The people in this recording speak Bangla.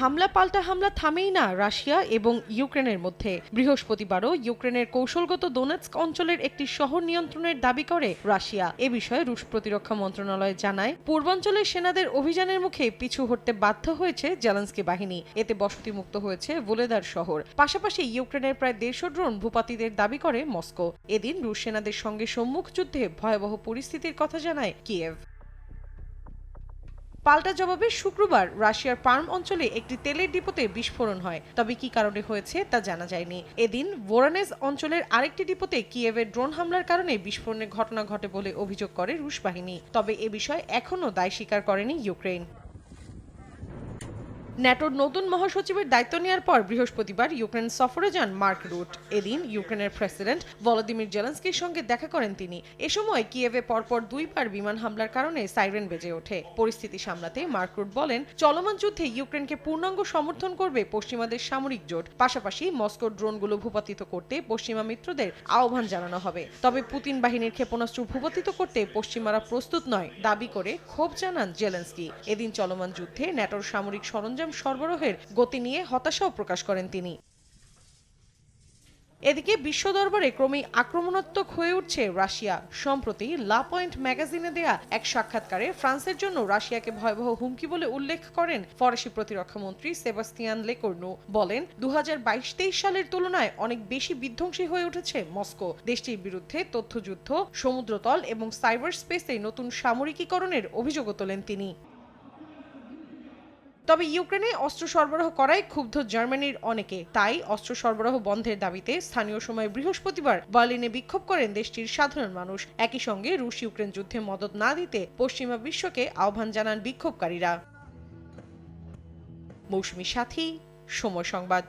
হামলা পাল্টা হামলা থামেই না রাশিয়া এবং ইউক্রেনের মধ্যে। বৃহস্পতিবারও ইউক্রেনের কৌশলগত দোনেৎস্ক অঞ্চলের একটি শহর নিয়ন্ত্রণের দাবি করে রাশিয়া। এ বিষয়ে রুশ প্রতিরক্ষা মন্ত্রণালয় জানায়, পূর্বাঞ্চলের সেনাদের অভিযানের মুখে পিছু হটতে বাধ্য হয়েছে জেলেন্সকি বাহিনী। এতে বসতিমুক্ত হয়েছে ভুলেদার শহর। পাশাপাশি ইউক্রেনের প্রায় দেড়শো ড্রোন ভূপাতিদের দাবি করে মস্কো। এদিন রুশ সেনাদের সঙ্গে সম্মুখ যুদ্ধে ভয়াবহ পরিস্থিতির কথা জানায় কিয়েভ। পাল্টা জবাবে শুক্রবার রাশিয়ার পার্ম অঞ্চলে একটি তেলের ডিপোতে বিস্ফোরণ হয়। তবে কি কারণে হয়েছে তা জানা যায়নি। এদিন ভোরানেজ অঞ্চলের আরেকটি ডিপোতে কিয়েভের ড্রোন হামলার কারণে বিস্ফোরণের ঘটনা ঘটে বলে অভিযোগ করে রুশ বাহিনী। তবে এ বিষয়ে এখনও দায় স্বীকার করেনি ইউক্রেন ন্যাটোর নতুন মহাসচিবের দায়িত্ব নেওয়ার পর বৃহস্পতিবার ইউক্রেন সফরে যান মার্ক রুট। এদিন ইউক্রেনের প্রেসিডেন্ট ভলোদিমির জেলেন্সকির সঙ্গে দেখা করেন তিনি। এ সময় কিয়েভে পরপর দুইবার বিমান হামলার কারণে সাইরেন বেজে ওঠে। পরিস্থিতি সামলাতে মার্ক রুট বলেন, চলমান যুদ্ধে ইউক্রেনকে পূর্ণাঙ্গ সমর্থন করবে পশ্চিমাদের সামরিক জোট। পাশাপাশি মস্কোর ড্রোনগুলো ভূপাতিত করতে পশ্চিমা মিত্রদের আহ্বান জানানো হবে। তবে পুতিন বাহিনীর ক্ষেপণাস্ত্র ভূপাতিত করতে পশ্চিমারা প্রস্তুত নয়, দাবি করে ক্ষোভ জানান জেলেন্সকি। এদিন চলমান যুদ্ধে ন্যাটোর সামরিক সরঞ্জাম সরবরাহের গতি নিয়ে হতাশাও প্রকাশ করেন তিনি। এদিকে বিশ্ব দরবারে ক্রমেই আক্রমণাত্মক হয়ে উঠছে রাশিয়া। সম্প্রতি লা পয়েন্ট ম্যাগাজিনে দেয়া এক সাক্ষাৎকারে ফ্রান্সের জন্য রাশিয়াকে ভয়াবহ হুমকি বলে উল্লেখ করেন ফরাসি প্রতিরক্ষা মন্ত্রী সেবাস্তিয়ান লেকর্নু। বলেন দু হাজার সালের তুলনায় অনেক বেশি বিধ্বংসী হয়ে উঠেছে মস্কো। দেশটির বিরুদ্ধে তথ্যযুদ্ধ, সমুদ্রতল এবং সাইবার স্পেসে নতুন সামরিকীকরণের অভিযোগও তোলেন তিনি। তবে ইউক্রেনে অস্ত্র সরবরাহ করায় ক্ষুব্ধ জার্মানির অনেকে। তাই অস্ত্র সরবরাহ বন্ধের দাবিতে স্থানীয় সময় বৃহস্পতিবার বার্লিনে বিক্ষোভ করেন দেশটির সাধারণ মানুষ। একই সঙ্গে রুশ ইউক্রেন যুদ্ধে মদত না দিতে পশ্চিমা বিশ্বকে আহ্বান জানান বিক্ষোভকারীরা। মৌসুমী সাথী, সময় সংবাদ।